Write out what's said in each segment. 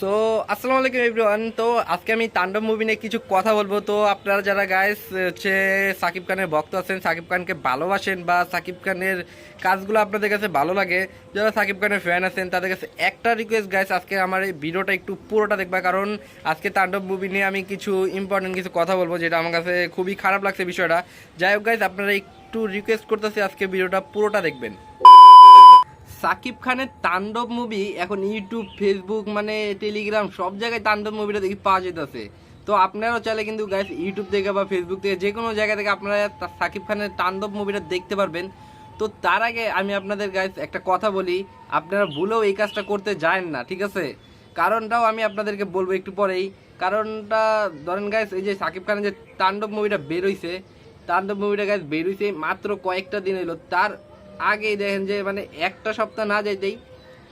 So আসসালামু আলাইকুম everyone তো আজকে আমি তাণ্ডব মুভি নিয়ে কিছু কথা বলব। তো আপনারা যারা গাইস হচ্ছে সাকিব খানের ভক্ত আছেন, সাকিব খানকে ভালোবাসেন বা সাকিব খানের কাজগুলো আপনাদের কাছে ভালো লাগে, যারা সাকিব খানের ফ্যান আছেন, তাদের কাছে একটা রিকোয়েস্ট গাইস আজকে আমার এই ভিডিওটা একটু পুরোটা দেখবা। কারণ আজকে তাণ্ডব মুভি নিয়ে আমি কিছু ইম্পর্টেন্ট কিছু কথা বলব, যেটা আমার কাছে খুবই খারাপ লাগছে বিষয়টা। যাই হোক গাইস আপনারা একটু রিকোয়েস্ট করতেছি আজকে ভিডিওটা পুরোটা দেখবেন। সাকিব খানের তাণ্ডব মুভি এখন ইউটিউব ফেসবুক মানে টেলিগ্রাম সব জায়গায় তাণ্ডব মুভিটা দেখি পাওয়া যেতেছে। তো আপনারাও চাইলে কিন্তু গাইস ইউটিউব থেকে বা ফেসবুক থেকে যে কোনো জায়গা থেকে আপনারা সাকিব খানের তাণ্ডব মুভিটা দেখতে পারবেন। তো তার আগে আমি আপনাদের গাইস একটা কথা বলি, আপনারা ভুলেও এই কাজটা করতে যায় না, ঠিক আছে? কারণটাও আমি আপনাদেরকে বলব একটু পরেই। কারণটা ধরেন গাইস এই যে সাকিব খানের যে তাণ্ডব মুভিটা বেরোইছে তাণ্ডব মুভিটা গাইস বেরোইছে মাত্র কয়েকটা দিন এলো তার আগেই দেখেন যে মানে একটা সপ্তাহ না যাইতেই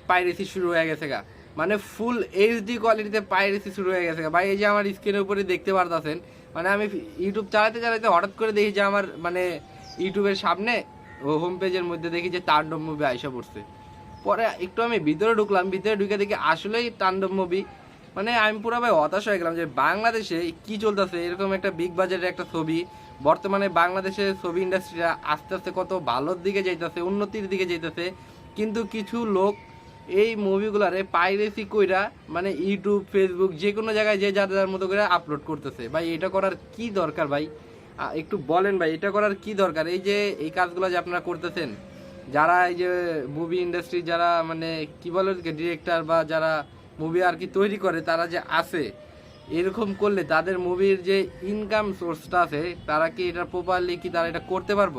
পাইরেসি শুরু হয়ে গেছে গা। মানে ফুল এইচডি কোয়ালিটিতে পাইরেসি শুরু হয়ে গেছে ভাই, এই যে আমার স্ক্রিনের উপরে দেখতে পারতেছেন মানে আমি ইউটিউব চালাতে চালাতে হঠাৎ করে দেখি যে, আমার মানে ইউটিউবের সামনে হোম পেজের মধ্যে দেখি যে, তাণ্ডব মুভি আইসা পড়ছে। পরে একটু আমি ভিতরে ঢুকলাম, ভিতরে ঢুকে দেখি আসলেই তাণ্ডব মুভি মানে আমি পুরো ভাই হতাশ হয়ে গেলাম যে, বাংলাদেশে কি চলতেছে, এরকম একটা বিগ বাজেটের একটা ছবি বর্তমানে বাংলাদেশের ছবি ইন্ডাস্ট্রিটা আস্তে আস্তে কত ভালোর দিকে যাইতেছে, উন্নতির দিকে যাইতেছে। কিন্তু কিছু লোক এই মুভিগুলারে পাইরেসি কইরা মানে ইউটিউব ফেসবুক যে কোনো জায়গায় যে যার যার মতো করে আপলোড করতেছে। ভাই, এটা করার কি দরকার ভাই? একটু বলেন ভাই, এটা করার কি দরকার? এই যে, এই কাজগুলো যে আপনারা করতেছেন, যারা এই যে মুভি ইন্ডাস্ট্রি যারা মানে কি বলে ডিরেক্টর বা যারা মুভি আর কি তৈরি করে, তারা যে আছে এরকম করলে তাদের মুভির যে ইনকাম সোর্সটা আছে, তারা কি এটা প্রপারলি কি তারা এটা করতে পারব?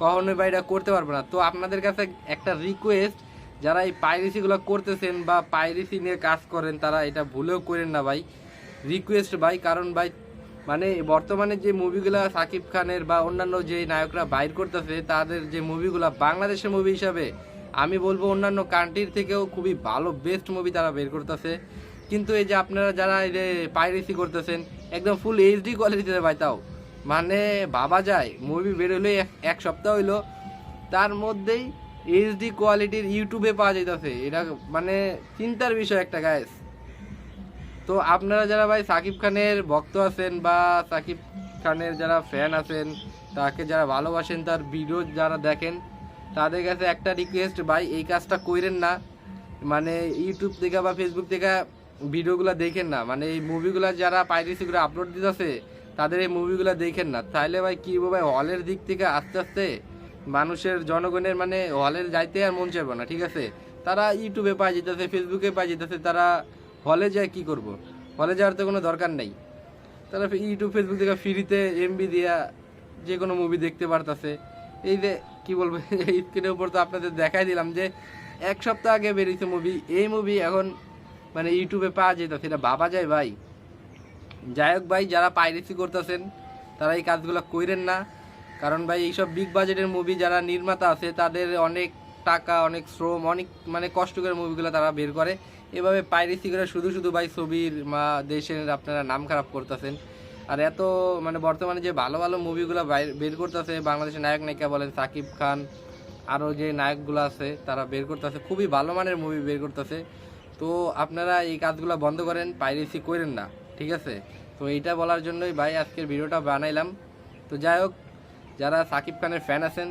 কখনোই বা এটা করতে পারব না। তো আপনাদের কাছে একটা রিকোয়েস্ট যারা এই পাইরেসিগুলো করতেছেন বা পাইরেসি নিয়ে কাজ করেন, তারা এটা ভুলেও করেন না ভাই। রিকোয়েস্ট ভাই, কারণ ভাই মানে বর্তমানে যে মুভিগুলো সাকিব খানের বা অন্যান্য যে নায়করা বাইর করতেছে, তাদের যে মুভিগুলো বাংলাদেশের মুভি হিসাবে, আমি বলব অন্যান্য কান্ট্রির থেকেও খুবই ভালো বেস্ট মুভি তারা বের করতেছে। কিন্তু এই যে আপনারা যারা এই যে পাইরেসি করতেছেন, একদম ফুল এইচডি কোয়ালিটিতে ভাই তাও। মানে ভাবা যায় মুভি বেরোলে এক সপ্তাহ হইল, তার মধ্যেই এইচডি কোয়ালিটির ইউটিউবে পাওয়া যাইতেছে। এটা মানে চিন্তার বিষয় একটা গায়েস তো আপনারা যারা ভাই সাকিব খানের ভক্ত আছেন বা সাকিব খানের যারা ফ্যান আছেন, তাকে যারা ভালোবাসেন, তার ভিডিও যারা দেখেন, তাদের কাছে একটা রিকোয়েস্ট ভাই, এই কাজটা কইরেন না। মানে ইউটিউব থেকে বা ফেসবুক থেকে ভিডিওগুলো দেখেন না। মানে এই মুভিগুলো যারা পাইরেসিগুলো আপলোড দিতেছে, তাদের এই মুভিগুলো দেখেন না। তাহলে ভাই কি ভাই হলের দিক থেকে আস্তে আস্তে মানুষের, জনগণের মানে হলের যাইতে আর মন চাইবে না, ঠিক আছে? তারা ইউটিউবে পাই যেতেছে ফেসবুকে পাই যেতেছে, তারা হলে যায় কি করব? হলে যাওয়ার তো কোনো দরকার নেই। তারা ইউটিউব ফেসবুক থেকে ফ্রিতে এমবি দিয়া যে কোনো মুভি দেখতে পারতাছে। এই যে, কি বলব স্ক্রিনের উপর তো আপনাদের দেখাই দিলাম যে, এক সপ্তাহ আগে বেরিয়েছে মুভি এই মুভি এখন মানে ইউটিউবে পাওয়া যেত, সেটা ভাবা যায় ভাই। যাই হোক ভাই, যারা পাইরেসি করতেছেন, তারা এই কাজগুলো কইরেন না। কারণ ভাই, এইসব বিগ বাজেটের মুভি যারা নির্মাতা আছে, তাদের অনেক টাকা, অনেক শ্রম, অনেক মানে কষ্ট করে মুভিগুলো তারা বের করে। এভাবে পাইরেসি করে শুধু শুধু ভাই ছবির মা, দেশের আপনারা নাম খারাপ করতেছেন। আর এত মানে বর্তমানে যে ভালো ভালো মুভিগুলো বের করতেছে, বাংলাদেশের নায়ক নায়িকা বলেন সাকিব খান, আরও যে নায়কগুলো আছে, তারা বের করতেছে। খুবই ভালো মানের মুভি বের করতেছে। তো আপনারা এই কাজগুলো বন্ধ করেন, পাইরেসি করেন না, ঠিক আছে? তো এইটা বলার জন্যই ভাই আজকের ভিডিওটা বানাইলাম। তো যাই হোক, যারা সাকিব খানের ফ্যান আছেন,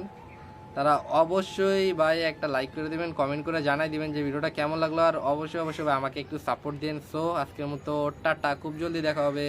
তারা অবশ্যই ভাই একটা লাইক করে দেবেন কমেন্ট করে জানাই দেবেন যে ভিডিওটা কেমন লাগল। আর অবশ্যই অবশ্যই আমাকে একটু সাপোর্ট দিন সো আজকের মতো টাটা, খুব জলদি দেখা হবে।